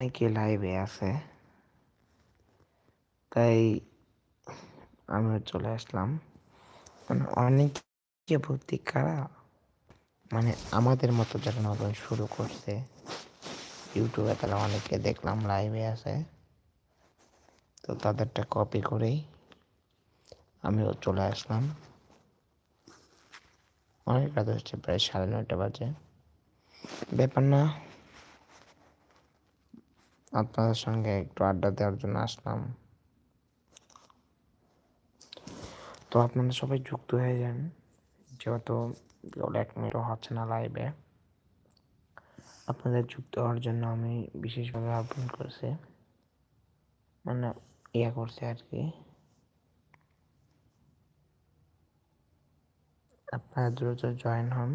অনেকে লাইভে আছে। তাই আমিও চলে আসলাম। অনেকে ভর্তি কারা মানে আমাদের মতো যারা নতুন শুরু করছে, ইউটিউবে তারা অনেকে দেখলাম লাইভে আছে। তো তাদেরটা কপি করেই আমিও চলে আসলাম। অনেক রাত হচ্ছে, প্রায় সাড়ে নয়টা বাজে। ব্যাপার না। আপনাদের সঙ্গে একটু আড্ডা দেওয়ার জন্য আসলাম। তো আপনারা সবাই যুক্ত হয়ে যান। যেহেতু এক মিনিটও হচ্ছে না লাইভে আপনাদের যুক্ত হওয়ার জন্য আমি বিশেষভাবে আহ্বান করছি। মানে ইয়া করছে আর কি। আপনারা দ্রুত জয়েন হন।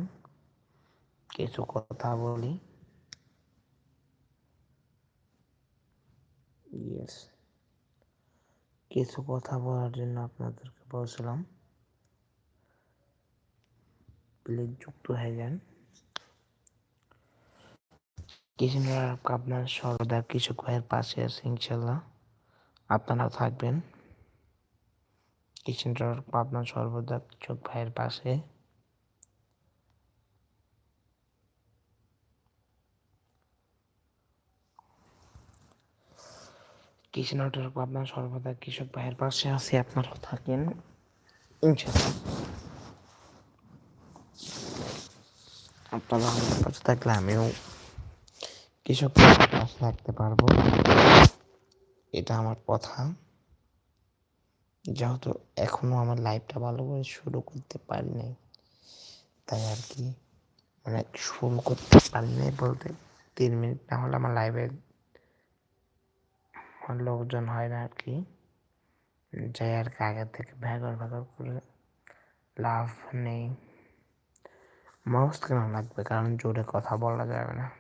কিছু কথা বলি। ইয়েস কিছু কথা বলার জন্য আপনাদেরকে বলছিলাম। প্লিজ যুক্ত হয়ে যান। কিষেনরা আপনার সর্বদা কৃষক ভাইয়ের পাশে আছে, ইনশাল্লাহ। আপনারা থাকবেন। কিষেনরা আপনার সর্বদা কৃষক ভাইয়ের পাশে। কৃষি নেটওয়ার্ক আপনার সর্বদা কৃষক ভাইয়ের পাশে আছে, আপনারা থাকেন। আপনারা আমার থাকলে আমিও কৃষক পাশে থাকতে পারব। এটা আমার কথা। যেহেতু এখনও আমার লাইফটা ভালো করে শুরু করতে পারি নাই, তাই আর কি মানে শুরু করতে পারি নাই বলতে তিন মিনিট না হলে আমার লাইভে লোকজন হয় না আর কি। যাই আর কি আগের থেকে ভ্যাগর ভ্যাগর করে লাভ নেই। মাউস কেন লাগবে? কারণ জোরে কথা বলা যাবে না।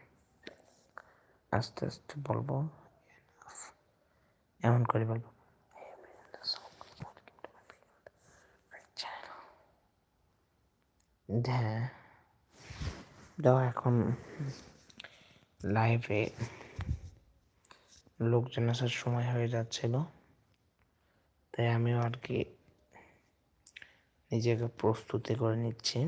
আস্তে আস্তে বলব। এমন করে বলব। হ্যাঁ। দাও এখন লাইভে লোকজন আসার সময় হয়ে যাচ্ছিল। তাই আমিও আর কি নিজেকে প্রস্তুতি করে নিচ্ছি।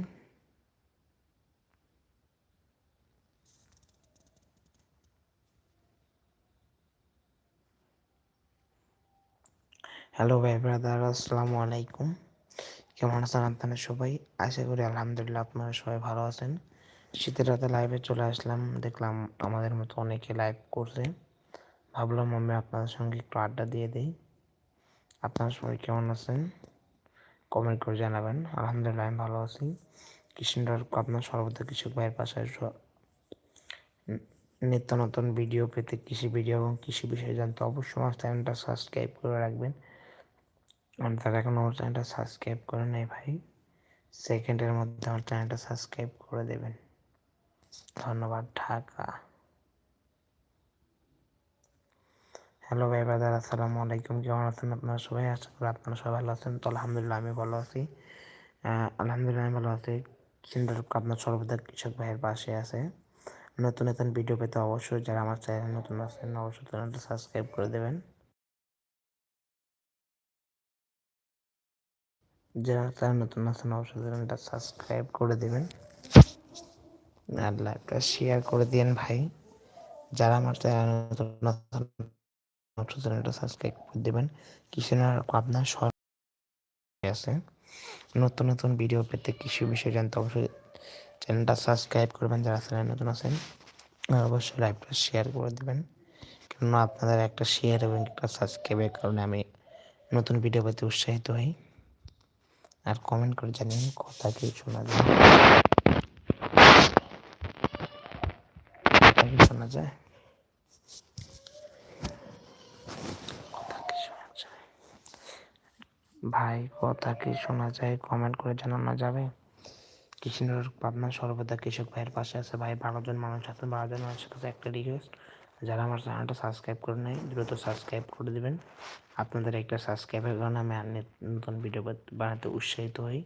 হ্যালো ভাই ব্রাদার আসসালামু আলাইকুম। কেমন আছেন আপনারা সবাই? আশা করি আলহামদুলিল্লাহ আপনারা সবাই ভালো আছেন। শীতের রাতে লাইভে চলে আসলাম, দেখলাম আমাদের মতো অনেকে লাইভ করছে। ভাবলাম আমি আপনাদের সঙ্গে একটু আড্ডা দিয়ে দিই। আপনারা সবাই কেমন আছেন? কমেন্ট করে জানাবেন। আলহামদুলিল্লাহ, আমি ভালো আছি। কৃষ্ণডর আপনার সর্বদা কৃষক ভাইয়ের পাশে নিত্য নতুন ভিডিও পেতে কৃষি ভিডিও এবং কৃষি বিষয়ে জানতে অবশ্যই আমার চ্যানেলটা সাবস্ক্রাইব করে রাখবেন। আমি তারা এখন আমার চ্যানেলটা সাবস্ক্রাইব করে নেই ভাই সেকেন্ডের মধ্যে আমার চ্যানেলটা সাবস্ক্রাইব করে দেবেন। ধন্যবাদ, ঢাকা। হ্যালো ভাই বাদার আসসালামু আলাইকুম। কেমন আছেন আপনারা সবাই? আশা করি আপনারা সবাই ভালো আছেন। তো আলহামদুলিল্লাহ, আমি ভালো আছি। আলহামদুলিল্লাহ, আমি ভালো আছি। চিন্তা আপনার সর্বদা কৃষক ভাইয়ের পাশে আছে। নতুন নতুন ভিডিও পেতে অবশ্যই যারা আমার চ্যানেল নতুন আছেন, অবশ্যই চ্যানেলটা সাবস্ক্রাইব করে দেবেন। যারা চ্যানেল নতুন আছেন, অবশ্যই চ্যানেলটা সাবস্ক্রাইব করে দেবেন। আর লাইভটা শেয়ার করে দিন ভাই। যারা আমার চ্যানেল নতুন আছেন অবশ্যই চ্যানেলটা সাবস্ক্রাইব করে দেবেন। কিষেনার আপনার আছে। নতুন নতুন ভিডিও পেতে কৃষি বিষয়ে জানতে অবশ্যই চ্যানেলটা সাবস্ক্রাইব করবেন। যারা চ্যানেল নতুন আছেন অবশ্যই লাইভটা শেয়ার করে দেবেন। কেননা আপনাদের একটা শেয়ার এবং একটা সাবস্ক্রাইবের কারণে আমি নতুন ভিডিও পেতে উৎসাহিত হই। আর কমেন্ট করে জানিয়ে কথা কি শোনা যায়? শোনা যায়? ভাই, কথা কি শোনা যায়? কমেন্ট করে জানানো যাবে। কৃষ্ণর পাবনা সর্বদা কৃষক ভাইয়ের পাশে আছে। ভাই, বারো জন মানুষ আছে বারো জন মানুষের কাছে একটা রিকোয়েস্ট যারা আমার চ্যানেলটা সাবস্ক্রাইব করে নেয় দ্রুত সাবস্ক্রাইব করে দেবেন। আপনাদের একটা সাবস্ক্রাইবের কারণে আমি নতুন ভিডিও বানাতে উৎসাহিত হই।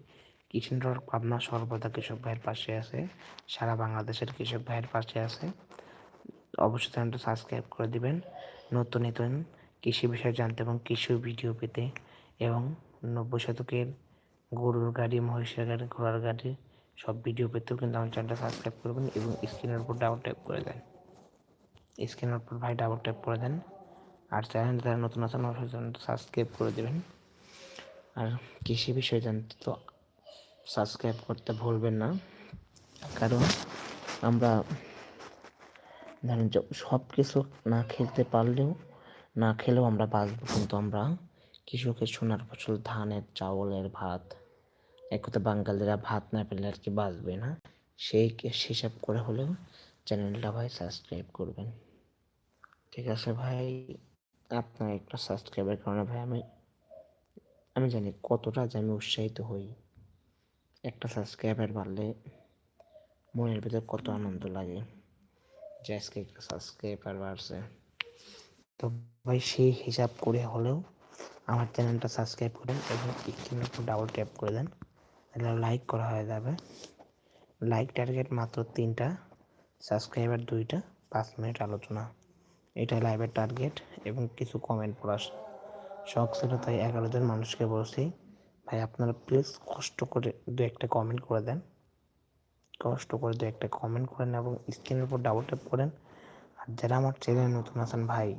কৃষ্ণর পাবনা সর্বদা কৃষক ভাইয়ের পাশে আছে। সারা বাংলাদেশের কৃষক ভাইয়ের পাশে আছে। অবশ্যই চ্যানেলটা সাবস্ক্রাইব করে দিবেন। নতুন নতুন কৃষি বিষয়ে জানতে এবং কৃষি ভিডিও পেতে এবং নব্বই শতকের গরুর গাড়ি, মহিষের গাড়ি, ঘোড়ার গাড়ি, সব ভিডিও পেতেও কিন্তু আমার চ্যানেলটা সাবস্ক্রাইব করবেন এবং স্ক্রিনের উপর ডাবল ট্যাপ করে দেন। স্ক্রিনের উপর ভাই ডাবল ট্যাপ করে দেন। আর চ্যানেল যারা নতুন আছেন, অবশ্যই চ্যানেলটা সাবস্ক্রাইব করে দেবেন। আর কৃষি বিষয়ে জানতে তো সাবস্ক্রাইব করতে ভুলবেন না। কারণ আমরা ধরেন সব কিছু না খেলতে পারলেও, না খেলেও আমরা বাঁচবো কিন্তু আমরা। কৃষকের সোনার ফসল, ধানের, চাউলের ভাত, এক কথা বাঙালিরা ভাত না পেলে আর কি বাঁচবে না? সেই হিসাব করে হলেও চ্যানেলটা ভাই সাবস্ক্রাইব করবেন। ঠিক আছে ভাই, আপনার একটা সাবস্ক্রাইবের কারণে ভাই আমি আমি জানি কতটা যে আমি উৎসাহিত হই। একটা সাবস্ক্রাইবার বাড়লে মনের ভিতরে কত আনন্দ লাগে যে আজকে একটা সাবস্ক্রাইবার বাড়ছে। তো ভাই সেই হিসাব করে হলেও আমার চ্যানেলটা সাবস্ক্রাইব করেন এবং স্ক্রিনের উপর ডাবল ট্যাপ করে দেন, তাহলে লাইক করা হয়ে যাবে। লাইক টার্গেট মাত্র তিনটা সাবস্ক্রাইবার দুইটা, পাঁচ মিনিট আলোচনা। এটা লাইভের টার্গেট এবং কিছু কমেন্ট পড়া শখ ছিল তাই এগারো জন মানুষকে বলছি, ভাই, আপনারা প্লিজ কষ্ট করে দু একটা কমেন্ট করে দেন। কষ্ট করে দু একটা কমেন্ট করেন এবং স্ক্রিনের উপর ডাবল ট্যাপ করেন। আর যারা আমার চ্যানেলে নতুন আছেন, ভাই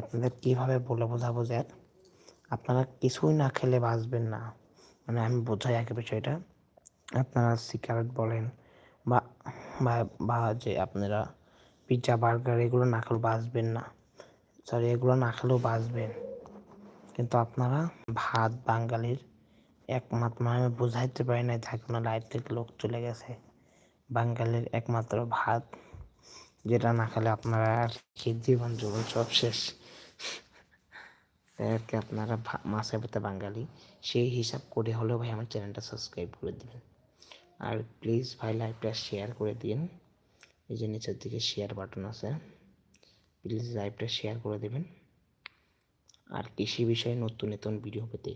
আপনাদের কীভাবে বলে বোঝাবো যে আপনারা কিছুই না খেলে বাঁচবেন না। মানে আমি বোঝাই আগে বিষয়টা। আপনারা সিগারেট বলেন বা বা যে আপনারা পিৎজা বার্গার এগুলো না খেলেও বাঁচবেন না। সরি এগুলো না খেলেও বাঁচবেন। কিন্তু আপনারা ভাত বাঙালির একমাত্র মানে আমি বোঝাইতে পারি না কোনো লাইফ থেকে লোক চলে গেছে। বাঙালির একমাত্র ভাত, যেটা না খেলে আপনারা আর কি জীবন জীবন সব শেষ। আর কি আপনারা মাছের পেতে বাঙালি, সেই হিসাব করে হলেও ভাই আমার চ্যানেলটা সাবস্ক্রাইব করে দিবেন। আর প্লিজ ভাই লাইভটা শেয়ার করে দিন। এই যে নিচের দিকে শেয়ার বাটন আছে প্লিজ লাইভটা শেয়ার করে দেবেন। আর কৃষি বিষয়ে নতুন নতুন ভিডিও পেতে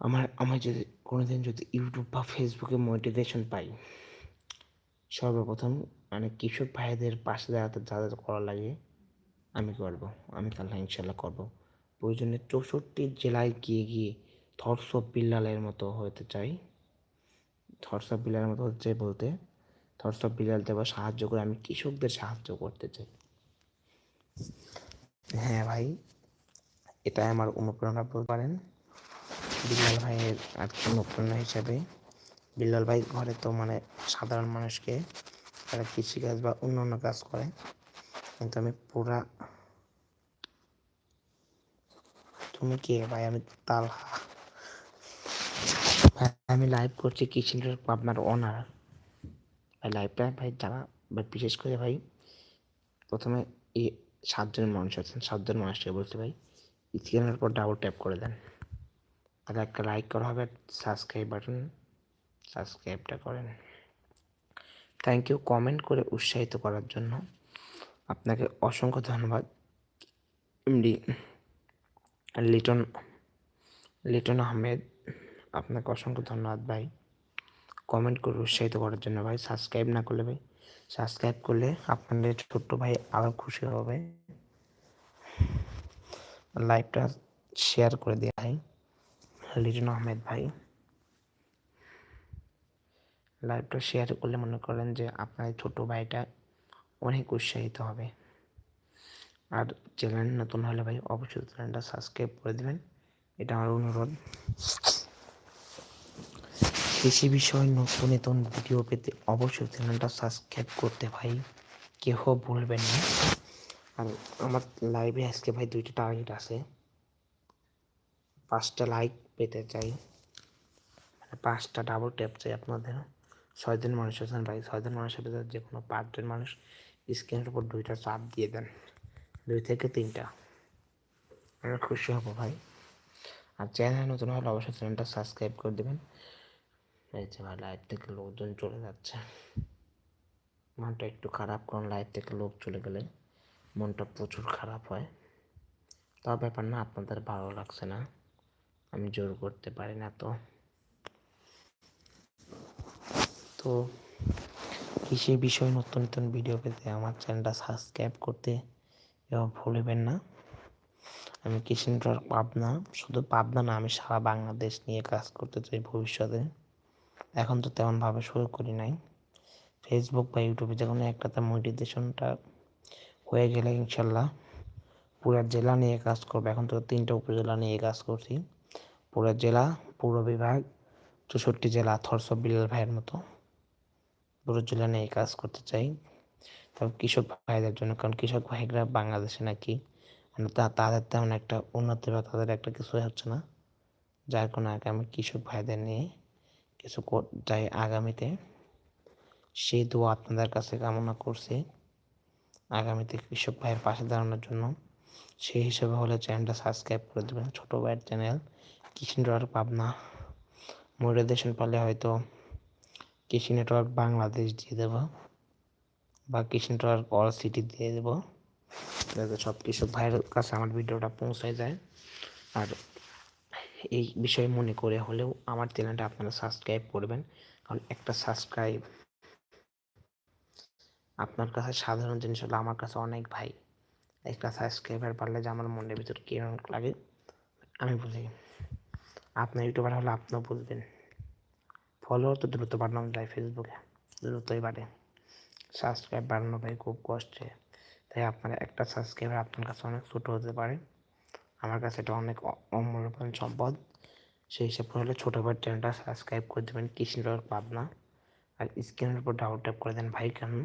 আমার আমার যদি কোনো দিন যদি ইউটিউব বা ফেসবুকে মোটিভেশন পাই, সর্বপ্রথম মানে কৃষক ভাইদের পাশে দাঁড়াতে যা যা করা লাগে, আমি করব, আমি তাহলে ইনশাল্লাহ করব। প্রয়োজনে চৌষট্টি জেলায় গিয়ে গিয়ে থরস বিল্লালের মতো হতে চাই। থরস বিল্লালের মতো হতে চাই বলতে থরস বিল্লাল দেওয়া সাহায্য করে আমি কৃষকদের সাহায্য করতে চাই। হ্যাঁ ভাই, এটাই আমার অনুপ্রেরণা বলতে পারেন। বিল্লাল ভাইয়ের আর কি অনুপ্রেরণা হিসাবে বিল্লাল ভাই ঘরে তো মানে সাধারণ মানুষকে তারা কৃষিকাজ বা অন্য অন্য কাজ করে, কিন্তু আমি পুরা তুমি কে? ভাই, আমি তাল আমি লাইভ করছি কিচেন আপনার ওনার ভাই লাইভটা ভাই, যারা, ভাই, বিশেষ করে, ভাই, প্রথমে এই সাতজন মানুষ আছেন, সাতজন মানুষকে বলতে ভাই স্ক্রিনের পর ডাবল ট্যাপ করে দেন। আর একটা লাইক করা হবে সাবস্ক্রাইব বাটন সাবস্ক্রাইবটা করেন। থ্যাংক ইউ কমেন্ট করে উৎসাহিত করার জন্য আপনাকে অসংখ্য ধন্যবাদ। এমডি লিটন লিটন আহমেদ, আপনাকে অসংখ্য ধন্যবাদ ভাই। কমেন্ট করে উৎসাহিত করার জন্য ভাই। সাবস্ক্রাইব না করলে ভাই সাবস্ক্রাইব করলে আপনাদের ছোট্ট ভাই আরও খুশি হবে লাইভটা শেয়ার করে দিয়ে ভাই। লিটন আহমেদ ভাই লাইভটা শেয়ার করলে মনে করেন যে আপনার ছোট ভাইটা অনেক উৎসাহিত হবে। আর চ্যানেল নতুন হলে ভাই অবশ্যই চ্যানেলটা সাবস্ক্রাইব করে দেবেন। এটা আমার অনুরোধ। কৃষি বিষয় নতুন নতুন ভিডিও পেতে অবশ্যই চ্যানেলটা সাবস্ক্রাইব করতে ভাই। কেহ ভুলবেন না। আর আমার লাইভে আজকে ভাই দুইটা টার্গেট আছে। পাঁচটা লাইক পেতে চাই। মানে পাঁচটা ডাবল ট্যাপ চাই আপনাদের। ছয়জন মানুষ আছেন ভাই। ছয়জন মানুষের ভিতরে যে কোনো পাঁচজন মানুষ স্ক্রিনের উপর দুইটা চাপ দিয়ে দেন। দুই থেকে তিনটা। আমি খুশি হব ভাই। আর চ্যানেল নতুন হলে অবশ্যই চ্যানেলটা সাবস্ক্রাইব করে দেবেন। এই যে ভাই লাইট থেকে লোকজন চলে যাচ্ছে। মনটা একটু খারাপ, কারণ লাইট থেকে লোক চলে গেলে মনটা প্রচুর খারাপ হয়। তা ব্যাপার না, আপনাদের ভালো লাগছে না। আমি জোর করতে পারি না তো। তো কৃষি বিষয়ে নতুন নতুন ভিডিও পেতে আমার চ্যানেলটা সাবস্ক্রাইব করতে এবং ভুলবেন না। আমি কৃষি নেটওয়ার্ক পাবনা, শুধু পাবনা না, আমি সারা বাংলাদেশ নিয়ে কাজ করতে চাই ভবিষ্যতে। এখন তো তেমনভাবে শুরু করি নাই। ফেসবুক বা ইউটিউবে যে কোনো একটা একটাতে মোটিভেশনটা হয়ে গেলে ইনশাল্লাহ পুরো জেলা নিয়ে কাজ করব। এখন তো তিনটা উপজেলা নিয়ে কাজ করছি। পুরো জেলা, পৌর বিভাগ, চৌষট্টি জেলা থরস বিলাল ভাইয়ের মতো পুরো জেলা নিয়ে কাজ করতে চাই। তবে কৃষক ভাইদের জন্য, কারণ কৃষক ভাইরা বাংলাদেশে নাকি মানে তাদের তেমন একটা উন্নতি বা তাদের একটা কিছু হচ্ছে না। যার কোনো আগামী কৃষক ভাইদের নিয়ে কিছু যাই আগামীতে সেই দোয়া আপনাদের কাছে কামনা করছি। আগামীতে কৃষক ভাইয়ের পাশে দাঁড়ানোর জন্য সেই হিসেবে হলে চ্যানেলটা সাবস্ক্রাইব করে দেবেন। ছোটো ভাইয়ের চ্যানেল কৃষি নেটওয়ার্ক পাবনা। মোটিভেশন পালে হয়তো কৃষি নেটওয়ার্ক বাংলাদেশ দিয়ে দেব। বা কৃষি নেটওয়ার্ক অল সিটি দিয়ে দেব। যাতে সব কৃষক ভাইয়ের কাছে আমার ভিডিওটা পৌঁছায় যায়। আর এই বিষয়ে মনে করে হলেও আমার চ্যানেলটা আপনারা সাবস্ক্রাইব করবেন। কারণ একটা সাবস্ক্রাইব আপনার কাছে সাধারণ জিনিস হলো আমার কাছে অনেক ভাই। একটা সাবস্ক্রাইবার পারলে যে আমার মনের ভিতর কীরকম লাগে, আমি বুঝি। আপনার ইউটিউবার হলে আপনিও বুঝবেন। ফলোয়ার তো দ্রুত বাড়ানো যায় ফেসবুকে দ্রুতই বাড়ে। সাবস্ক্রাইব বাড়ানো ভাই খুব কষ্টে। তাই আপনার একটা সাবস্ক্রাইবার আপনার কাছে অনেক ছোটো হতে পারে। আমার কাছে এটা অনেক অমূল্যবান সম্পদ। সেই হিসাব হলে ছোটো ভাই চ্যানেলটা সাবস্ক্রাইব করে দেবেন কৃষ্ণনগর পাবনা। আর স্ক্রিনের উপর ডাউন ট্যাপ করে দেন ভাই কারণ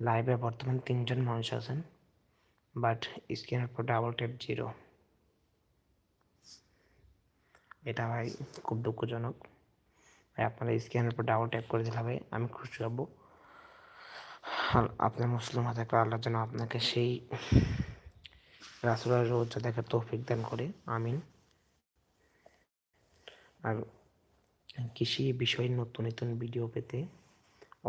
লাইভে বর্তমান তিনজন মানুষ আছেন বাট স্ক্রিনের উপর ডাবল ট্যাপ জিরো এটা ভাই খুব দুঃখজনক। আপনারা স্ক্রিনের উপর ডাবল ট্যাপ করে দিলে ভাই আমি খুশি হব। আর আপনার মুসলিম হাতে আল্লাহ যেন আপনাকে সেই রাসুলের রোজা দেখার তৌফিক দান করে, আমিন। আর কৃষি বিষয়ে নতুন নতুন ভিডিও পেতে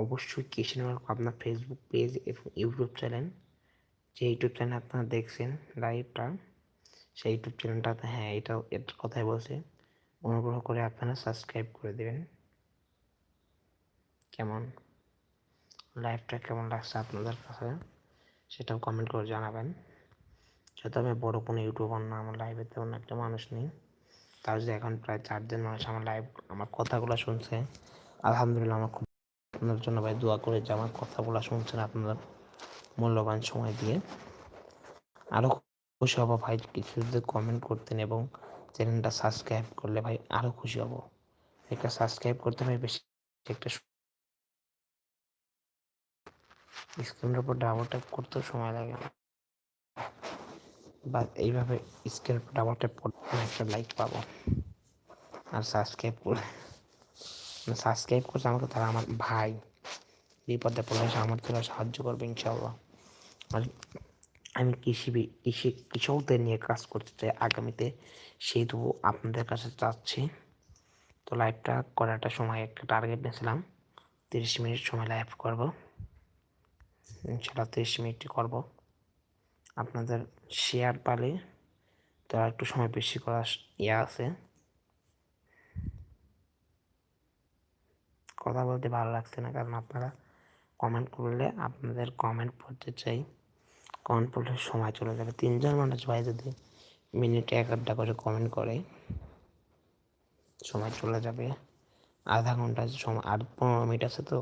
অবশ্যই কৃষি নেওয়ার আপনার ফেসবুক পেজ এবং ইউটিউব চ্যানেল যে ইউটিউব চ্যানেল আপনারা দেখছেন লাইভটা সেই ইউটিউব চ্যানেলটাতে হ্যাঁ এটা এর কথাই বলছে, অনুগ্রহ করে আপনারা সাবস্ক্রাইব করে দেবেন। কেমন? লাইভটা কেমন লাগছে আপনাদের কাছে, সেটাও কমেন্ট করে জানাবেন। যেহেতু আমি বড় কোনো ইউটিউবার না, আমার লাইভে তেমন একটা মানুষ নেই। তাও যদি এখন প্রায় চারজন মানুষ আমার লাইভ আমার কথাগুলো শুনছে। আলহামদুলিল্লাহ আমার খুব আপনার জন্য ভাই দোয়া করে যে আমার কথাগুলো শুনছেন আপনারা মূল্যবান সময় দিয়ে। আরও খুশি হব ভাই, কিছু যদি কমেন্ট করতেন এবং চ্যানেলটা সাবস্ক্রাইব করলে ভাই আরও খুশি হব। একটা সাবস্ক্রাইব করতে ভাই বেশি একটা স্ক্রিনের উপর ডাবল ট্যাপ করতেও সময় লাগে না। বা এইভাবে স্ক্রিনের উপর ডাবল ট্যাপ করতে একটা লাইক পাবো। আর সাবস্ক্রাইব করে সাবস্ক্রাইব করছে আমাকে তারা আমার ভাই। বিপদে পড়ে পড়লে আমার তোরা সাহায্য করবে ইনশাল্লাহ আর আমি কৃষি কৃষি, কৃষকদের নিয়ে কাজ করতে চাই। আগামীতে সেহেতু আপনাদের কাছে চাচ্ছি। তো লাইভটা করাটা সময়, একটা টার্গেট নিয়েছিলাম। তিরিশ মিনিট সময় লাইভ করব। ইনশাল্লাহ তিরিশ মিনিটই করব। আপনাদের শেয়ার পালে তো একটু সময় বেশি করার ইয়ে আছে। কথা বলতে ভালো লাগছে না, কারণ আপনারা কমেন্ট করলে আপনাদের কমেন্ট পড়তে চাই। কমেন্ট পড়লে সময় চলে যাবে। তিনজন মানুষ ভাই যদি মিনিটে এক আধটা করে কমেন্ট করে, সময় চলে যাবে। আধা ঘণ্টা সময়, আর পনেরো মিনিট আছে তো,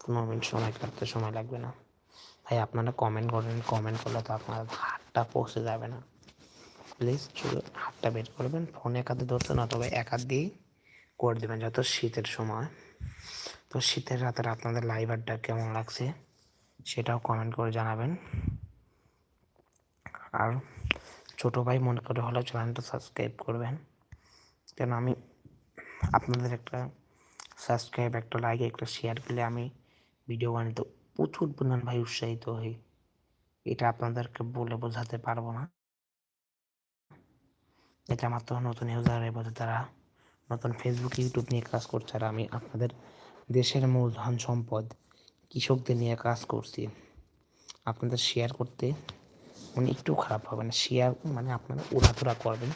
পনেরো মিনিট সময় কাটতে সময় লাগবে না। ভাই, আপনারা কমেন্ট করেন কমেন্ট করলে তো আপনার হাতটা পৌঁছে যাবে না। প্লিজ শুধু হাতটা বের করবেন ফোন এক হাতে ধরতে না তবে এক হাত দিয়েই করে দেবেন, যত শীতের সময়। তো শীতের রাতের আপনাদের লাইভ আড্ডা কেমন লাগছে সেটাও কমেন্ট করে জানাবেন। আর ছোটো ভাই মনে করে হলে চ্যানেলটা সাবস্ক্রাইব করবেন। কেন আমি আপনাদের একটা সাবস্ক্রাইব একটা লাইক একটা শেয়ার করলে আমি ভিডিও বানাতে প্রচুর পরিমাণ ভাই উৎসাহিত হই। এটা আপনাদেরকে বলে বোঝাতে পারব না। এটা তো নতুন ইউজার বোঝে তারা। নতুন ফেসবুক ইউটিউব নিয়ে কাজ করছে আর আমি আপনাদের দেশের মূলধন সম্পদ, কৃষকদের নিয়ে কাজ করছি। আপনাদের শেয়ার করতে মানে একটু খারাপ হবে না শেয়ার মানে আপনারা উড়াধুরা করবেন।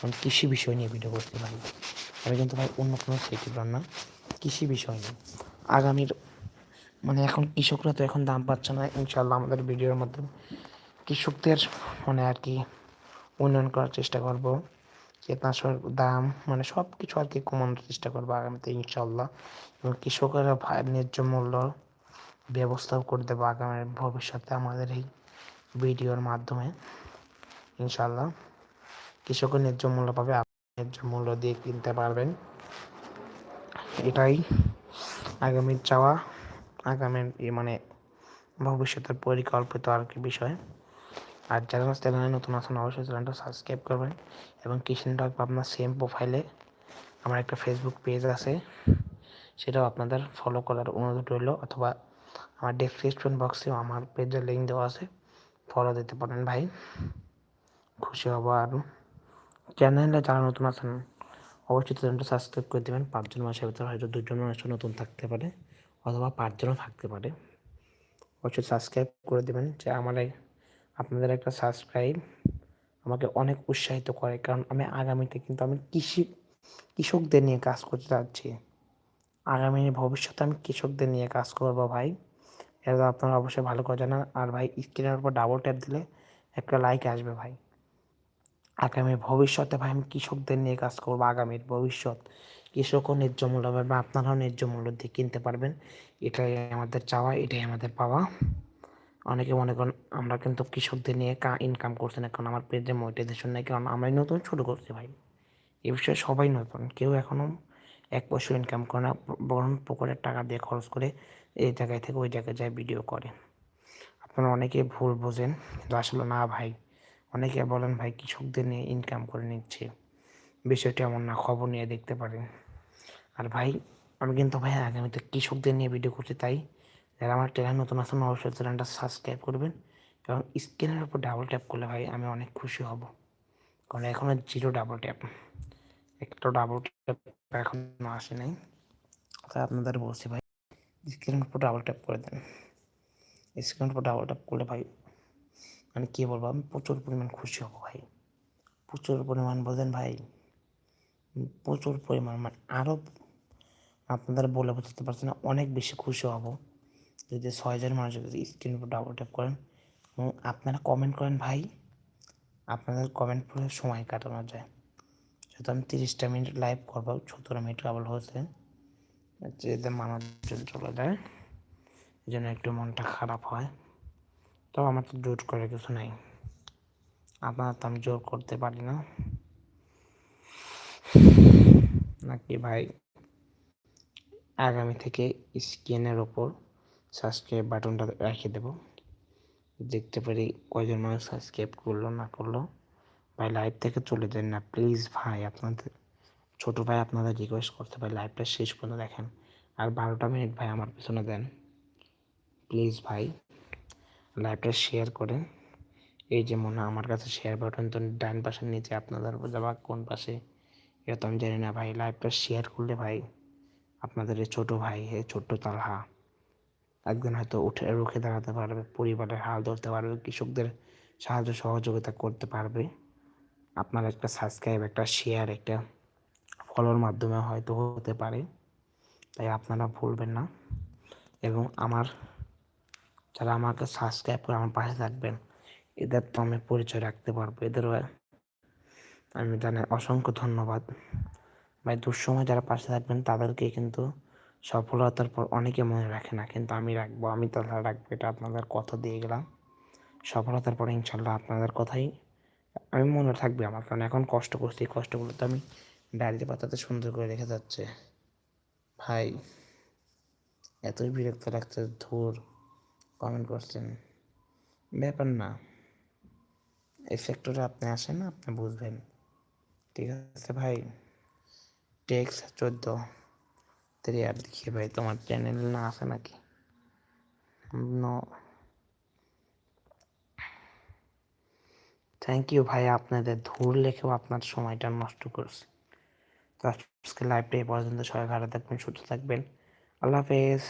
কারণ কৃষি বিষয় নিয়ে ভিডিও করতে পারি আমি কিন্তু ভাই অন্য কোনো সেক্টর না। কৃষি বিষয় নিয়ে। আগামীর মানে এখন কৃষকরা তো এখন দাম পাচ্ছে না ইনশাল্লাহ আমাদের ভিডিওর মাধ্যমে। কৃষকদের মানে আর কি উন্নয়ন করার চেষ্টা করব কীটনাশক দাম মানে সব কিছু আর কি কমানোর চেষ্টা করব আগামীতে ইনশাল্লাহ এবং কৃষকেরা ন্যায্য মূল্য ব্যবস্থাও করে দেবো আগামী ভবিষ্যতে আমাদের এই ভিডিওর মাধ্যমে ইনশাল্লাহ কৃষকের ন্যায্য মূল্য পাবে ন্যায্য মূল্য দিয়ে কিনতে পারবেন। এটাই আগামীর চাওয়া। আগামীর মানে ভবিষ্যতের পরিকল্পিত আর কি বিষয়। আর যারা চ্যানেলে নতুন আছেন, অবশ্যই চ্যানেলটা সাবস্ক্রাইব করবেন এবং কিষেন ডক আপনার সেম প্রোফাইলে আমার একটা ফেসবুক পেজ আছে। সেটাও আপনাদের ফলো করার অনুরোধ রইল অথবা আমার ডিসক্রিপশন বক্সেও আমার পেজের লিঙ্ক দেওয়া আছে। ফলো দিতে পারেন ভাই। খুশি হব আর চ্যানেলে যারা নতুন আছেন, অবশ্যই চ্যানেলটা সাবস্ক্রাইব করে দেবেন। পাঁচজন মাসের ভিতরে হয়তো দুজন মানুষ নতুন থাকতে পারে। অথবা পাঁচজনও থাকতে পারে। অবশ্যই সাবস্ক্রাইব করে দেবেন যে আমার আপনাদের একটা সাবস্ক্রাইব আমাকে অনেক উৎসাহিত করে। কারণ আমি আগামীতে কিন্তু আমি কৃষি, কৃষকদের নিয়ে কাজ করতে যাচ্ছি। আগামী ভবিষ্যতে আমি কৃষকদের নিয়ে কাজ করব ভাই। এটা আপনারা অবশ্যই ভালো করে জানান। আর ভাই স্ক্রিনের উপর ডাবল ট্যাপ দিলে একটা লাইক আসবে ভাই। আগামী ভবিষ্যতে ভাই আমি কৃষকদের নিয়ে কাজ করব, আগামীর ভবিষ্যৎ। কৃষকও ন্যায্য মূল্য পাবে বা আপনারাও ন্যায্য মূল্য দিয়ে কিনতে পারবেন। এটাই আমাদের চাওয়া, এটাই আমাদের পাওয়া। অনেকে মনে করেন আমরা কিন্তু কৃষকদের নিয়ে কা ইনকাম করছি না, কারণ আমার পেজে মনিটাইজেশন নেই, কারণ আমরাই নতুন শুরু করছি ভাই। এ বিষয়ে সবাই নতুন, কেউ এখনও এক পয়সা ইনকাম করে না, বরং পুকুরের টাকা দিয়ে খরচ করে এই জায়গায় থেকে ওই জায়গায় যায় ভিডিও করে। আপনারা অনেকে ভুল বোঝেন, কিন্তু আসলে না ভাই। অনেকে বলেন ভাই, কৃষকদের নিয়ে ইনকাম করে নিচ্ছে। বিষয়টি এমন না, খবর নিয়ে দেখতে পারেন আর ভাই, আমি কিন্তু ভাই আগামীতে কৃষকদের নিয়ে ভিডিও করছি, তাই যারা আমার চ্যানেল নতুন আছেন, অবশ্যই চ্যানেলটা সাবস্ক্রাইব করবেন এবং স্ক্রিনের উপর ডাবল ট্যাপ করলে ভাই আমি অনেক খুশি হব। কারণ এখনও জিরো ডাবল ট্যাপ একটা ডাবল ট্যাপ এখনও আসে নাই। তাই আপনাদের বলছি ভাই স্ক্রিনের উপর ডাবল ট্যাপ করে দেন। স্ক্রিনের উপর ডাবল ট্যাপ করলে ভাই মানে কী বলব, আমি প্রচুর পরিমাণ খুশি হব ভাই। প্রচুর পরিমাণ বলছেন ভাই প্রচুর পরিমাণ মানে আরও আপনাদের বলে বোঝাতে পারছি না, অনেক বেশি খুশি হব। যদি ছয়জন মানুষ যদি স্ক্রিন উপর ডাবল ট্যাপ করেন, এবং আপনারা কমেন্ট করেন, ভাই, আপনাদের কমেন্ট পড়ে সময় কাটানো যায়। যেহেতু আমি তিরিশটা মিনিট লাইভ করব, সতেরো মিনিট কেবল হয়েছে যেতে মানুষজন চলে যায়, এই জন্য একটু মনটা খারাপ হয়। তো আমার তো জোর করে কিছু নাই। আপনার তো আমি জোর করতে পারি না। নাকি ভাই আগামী থেকে স্ক্রিনের ওপর সাবস্ক্রাইব বাটনটা রেখে দেব। দেখতে পারি কয়জন মানুষ সাবস্ক্রাইব করল, না করল। ভাই লাইভ থেকে চলে যান না প্লিজ ভাই আপনাদের, ছোট ভাই আপনাদের রিকোয়েস্ট করতে পারি লাইভটা শেষ পর্যন্ত দেখেন। আর বারোটা মিনিট ভাই আমার পিছনে দেন। প্লিজ ভাই লাইভটা শেয়ার করেন। এই যে মনে আমার কাছে শেয়ার বাটন তো ডান পাশের নিচে আপনাদের যাবা কোন পাশে এটা তো আমি জানি না ভাই লাইভটা শেয়ার করলে ভাই আপনাদের এই ছোটো ভাই হে ছোট্ট তালহা একদিন হয়তো উঠে, রুখে দাঁড়াতে পারবে, পরিবারের হাল ধরতে পারবে, কৃষকদের সাহায্য সহযোগিতা করতে পারবে। আপনার একটা সাবস্ক্রাইব একটা শেয়ার একটা ফলোর মাধ্যমে হয়তো হতে পারে। তাই আপনারা ভুলবেন না। এবং আমার, যারা আমাকে সাবস্ক্রাইব করে আমার পাশে থাকবেন, এদের তো আমি পরিচয় রাখতে পারব। এদেরও আমি জানি, অসংখ্য ধন্যবাদ। ভাই, দুঃসময় যারা পাশে থাকবেন তাদেরকে কিন্তু সফলতার পর অনেকে মনে রাখে না, কিন্তু আমি রাখব, আমি তারা রাখব, এটা আপনাদের কথা দিয়ে গেলাম। সফলতার পরে ইনশাল্লাহ আপনাদের কথাই আমি মনে থাকবে আমার, কারণ এখন কষ্ট করছি কষ্টগুলো তো আমি ডায়েরিতে পাতাতে সুন্দর করে রেখে যাচ্ছে। ভাই, এতই বিরক্ত লাগছে, ধুর কমেন্ট করছেন। ব্যাপার না, এই সেক্টরে আপনি আসেন, আপনি বুঝবেন। ঠিক আছে ভাই। টেক্স চোদ্দ। আর দেখি ভাই, তোমার চ্যানেল না আছে নাকি? থ্যাংক ইউ ভাই, আপনাদের ধূর লেখেও আপনার সময়টা নষ্ট করছে। তো আজকে লাইভটা এই পর্যন্ত, সবাই ভালো থাকবেন, সুস্থ থাকবেন। আল্লাহ হাফেজ।